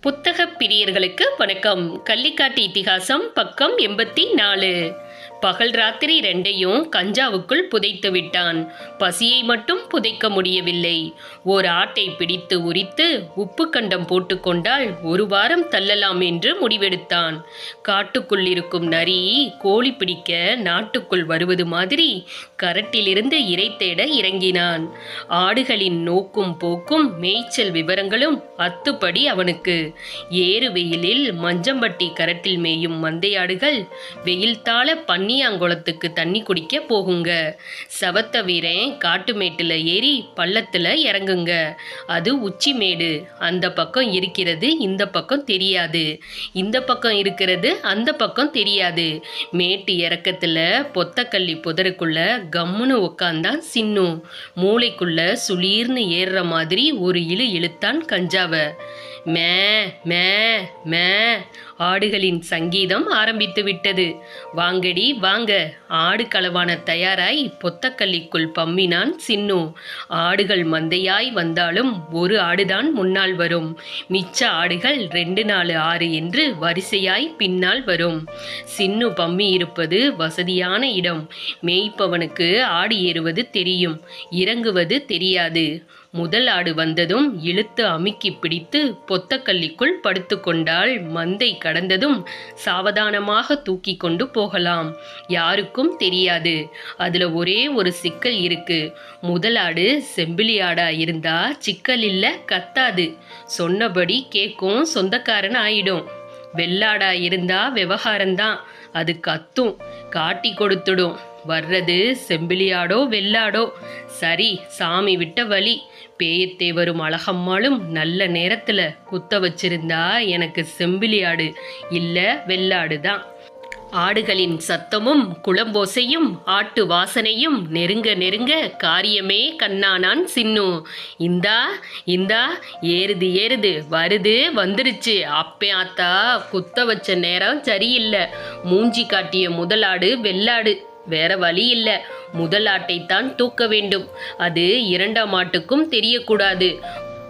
புத்தகப் பிரியர்களுக்கு வணக்கம். கள்ளிக்காட்டு இத்திகாசம் பக்கம் எண்பத்தி நாலு. பகல் ராத்திரி ரெண்டையும் கஞ்சாவுக்குள் புதைத்து விட்டான். பசியை மட்டும் புதைக்க முடியவில்லை. ஓர் ஆட்டை பிடித்து உரித்து உப்பு கண்டம் போட்டுக்கொண்டால் ஒரு வாரம் தள்ளலாம் என்று முடிவெடுத்தான். காட்டுக்குள் இருக்கும் நரி கோழி பிடிக்க நாட்டுக்குள் வருவது மாதிரி கரட்டிலிருந்து இரை தேட இறங்கினான். ஆடுகளின் நோக்கும் போக்கும் மேய்ச்சல் விவரங்களும் அத்துப்படி அவனுக்கு. ஏறு வெயிலில் மஞ்சம்பட்டி கரட்டில் மேயும் மந்தையாடுகள் வெயில் தாழ பன்னியாங்குளத்துக்கு தண்ணி குடிக்க போகுங்க. சவத்த வீரன் காட்டுமேட்டில் ஏறி பள்ளத்தில் இறங்குங்க. அது உச்சி மேடு. அந்த பக்கம் இருக்கிறது இந்த பக்கம் தெரியாது. இந்த பக்கம் இருக்கிறது அந்த பக்கம் தெரியாது. மேட்டு இறக்கத்தில் பொத்தக்கள்ளி புதருக்குள்ள கம்முன்னு உக்காந்தான் சின்னும் மூளைக்குள்ள சுளீர்னு ஏறுற மாதிரி ஒரு இழு இழுத்தான் கஞ்சாவ. மே மே மே ஆடுகளின் சங்கீதம் ஆரம்பித்து விட்டது. வாங்கடி வாங்க. ஆடு களவான தயாராய் பொத்தக்கல்லிக்குள் பம்மினான் சின்னு. ஆடுகள் மந்தையாய் வந்தாலும் ஒரு ஆடுதான் முன்னால் வரும். மிச்ச ஆடுகள் ரெண்டு நாலு ஆறு என்று வரிசையாய் பின்னால் வரும். சின்னு பம்மி இருப்பது வசதியான இடம். மேய்ப்பவனுக்கு ஆடு ஏறுவது தெரியும். இறங்குவது தெரியாது. முதல் ஆடு வந்ததும் இழுத்து அமுக்கி பிடித்து பொத்தக்கல்லிக்குள் படுத்துக்கொண்டால் மந்தை கடந்ததும் சாவதானமாக தூக்கி கொண்டு போகலாம். யாருக்கும் தெரியாது. அதுல ஒரே ஒரு சிக்கல் இருக்கு. முதல் ஆடு செம்பிலி ஆடா இருந்தா சிக்கல் இல்ல கத்தாது. சொன்னபடி கேட்கும் சொந்தக்காரன் ஆயிடும். வெள்ளாடா இருந்தா விவகாரம்தான். அது கத்தும் காட்டி கொடுத்துடும். வர்றது செம்பிலியாடோ வெள்ளாடோ. சரி சாமி விட்ட வழி. பேயத்தே வரும் அழகம்மாளும் நல்ல நேரத்தில் குத்த வச்சிருந்தா எனக்கு செம்பிலியாடு இல்லை வெள்ளாடு தான் ஆடுகளின் சத்தமும் குளம்போசையும் ஆட்டு வாசனையும் நெருங்க நெருங்க காரியமே கண்ணானான் சின்னு. இந்தா இந்தா ஏறுது ஏறுது வருது வந்துருச்சு. அப்பே ஆத்தா குத்த வச்ச நேரம் சரியில்லை. மூஞ்சி காட்டிய முதலாடு வெள்ளாடு. வேற வழி இல்லை. முதல் ஆட்டைத்தான் தூக்க வேண்டும். அது இரண்டாம் ஆட்டுக்கும் தெரியக்கூடாது.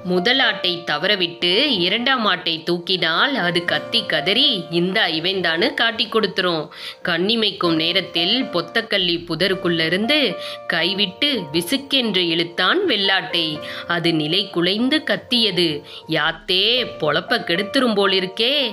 முதலாட்டை தவறவிட்டு இரண்டாம் ஆட்டை தூக்கினால் அது கத்தி கதறி இந்த இவன்தான்னு காட்டி கொடுத்துரும். கண்ணிமைக்கும் நேரத்தில் பொத்தக்கல்லி புதருக்குள்ளிருந்து கைவிட்டு விசுக்கென்று இழுத்தான் வெள்ளாட்டை. அது நிலை குலைந்து கத்தியது. யாத்தே பொழப்ப கெடுத்துரும் போலிருக்கே.